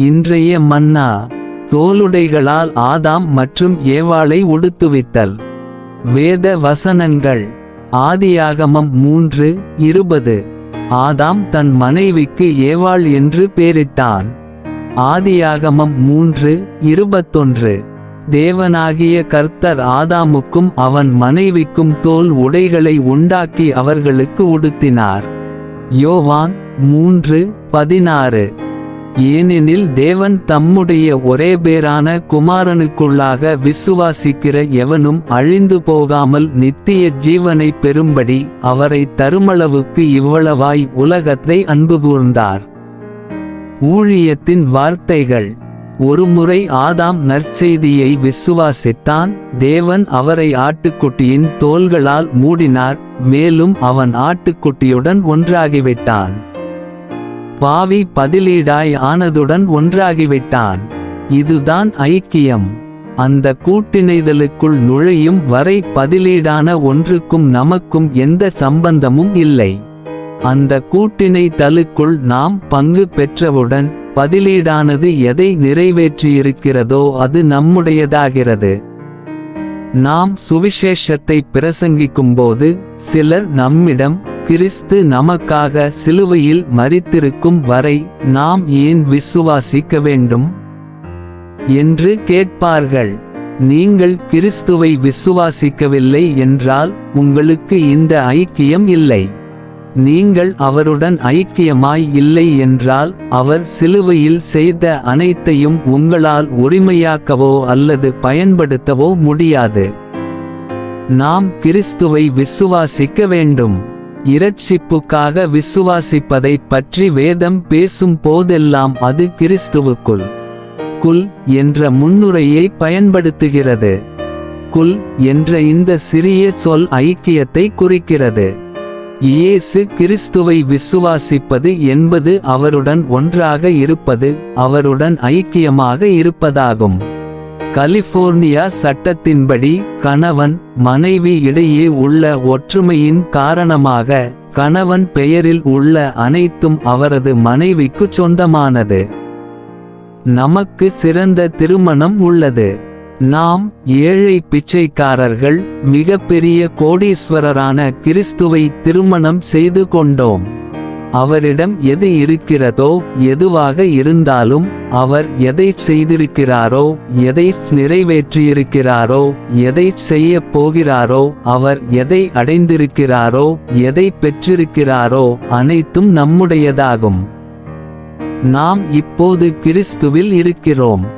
இன்றைய மன்னா தோலுடைகளால் ஆதாம் மற்றும் ஏவாளை உடுத்துவித்தல். வேத வசனங்கள் ஆதியாகமம் மூன்று இருபது. ஆதாம் தன் மனைவிக்கு ஏவாள் என்று பேரிட்டான். ஆதியாகமம் மூன்று இருபத்தொன்று. தேவனாகிய கர்த்தர் ஆதாமுக்கும் அவன் மனைவிக்கும் தோல் உடைகளை உண்டாக்கி அவர்களுக்கு உடுத்தினார். யோவான் மூன்று பதினாறு. ஏனெனில் தேவன் தம்முடைய ஒரே பேரான குமாரனுக்குள்ளாக விசுவாசிக்கிற எவனும் அழிந்து போகாமல் நித்திய ஜீவனை பெறும்படி அவரை தருமளவுக்கு இவ்வளவாய் உலகத்தை அன்பு கூர்ந்தார். ஊழியத்தின் வார்த்தைகள். ஒருமுறை ஆதாம் நற்செய்தியை விசுவாசித்தான் தேவன் அவரை ஆட்டுக்குட்டியின் தோள்களால் மூடினார் மேலும் அவன் ஆட்டுக்குட்டியுடன் ஒன்றாகிவிட்டான். பாவி பதிலீடாய் ஆனதுடன் ஒன்றாகிவிட்டான். இதுதான் ஐக்கியம். அந்த கூட்டிணைதலுக்குள் நுழையும் வரை பதிலீடான ஒன்றுக்கும் நமக்கும் எந்த சம்பந்தமும் இல்லை. அந்த கூட்டிணை தலுக்குள் நாம் பங்கு பெற்றவுடன் பதிலீடானது எதை நிறைவேற்றியிருக்கிறதோ அது நம்முடையதாகிறது. நாம் சுவிசேஷத்தை பிரசங்கிக்கும்போது சிலர் நம்மிடம் கிறிஸ்து நமக்காக சிலுவையில் மறித்திருக்கும் வரை நாம் ஏன் விசுவாசிக்க வேண்டும்? என்று கேட்பார்கள். நீங்கள் கிறிஸ்துவை விசுவாசிக்கவில்லை என்றால் உங்களுக்கு இந்த ஐக்கியம் இல்லை. நீங்கள் அவருடன் ஐக்கியமாய் இல்லை என்றால் அவர் சிலுவையில் செய்த அனைத்தையும் உங்களால் உரிமையாக்கவோ அல்லது பயன்படுத்தவோ முடியாது. நாம் கிறிஸ்துவை விசுவாசிக்க வேண்டும். இரட்சிப்புக்காக விசுவாசிப்பதை பற்றி வேதம் பேசும் போதெல்லாம் அது கிறிஸ்துவுக்குள் குல் என்ற முன்னுரையை பயன்படுத்துகிறது. குல் என்ற இந்த சிறிய சொல் ஐக்கியத்தை குறிக்கிறது. இயேசு கிறிஸ்துவை விசுவாசிப்பது என்பது அவருடன் ஒன்றாக இருப்பது அவருடன் ஐக்கியமாக இருப்பதாகும். கலிபோர்னியா சட்டத்தின்படி கணவன் மனைவி இடையே உள்ள ஒற்றுமையின் காரணமாக கணவன் பெயரில் உள்ள அனைத்தும் அவரது மனைவிக்கு சொந்தமானது. நமக்கு சிறந்த திருமணம் உள்ளது. நாம் ஏழை பிச்சைக்காரர்கள் மிகப்பெரிய கோடீஸ்வரரான கிறிஸ்துவை திருமணம் செய்து கொண்டோம். அவரிடம் எது இருக்கிறதோ எதுவாக இருந்தாலும் அவர் எதை செய்திருக்கிறாரோ எதை நிறைவேற்றியிருக்கிறாரோ எதை செய்ய போகிறாரோ அவர் எதை அடைந்திருக்கிறாரோ எதை பெற்றிருக்கிறாரோ அனைத்தும் நம்முடையதாகும். நாம் இப்போது கிறிஸ்துவில் இருக்கிறோம்.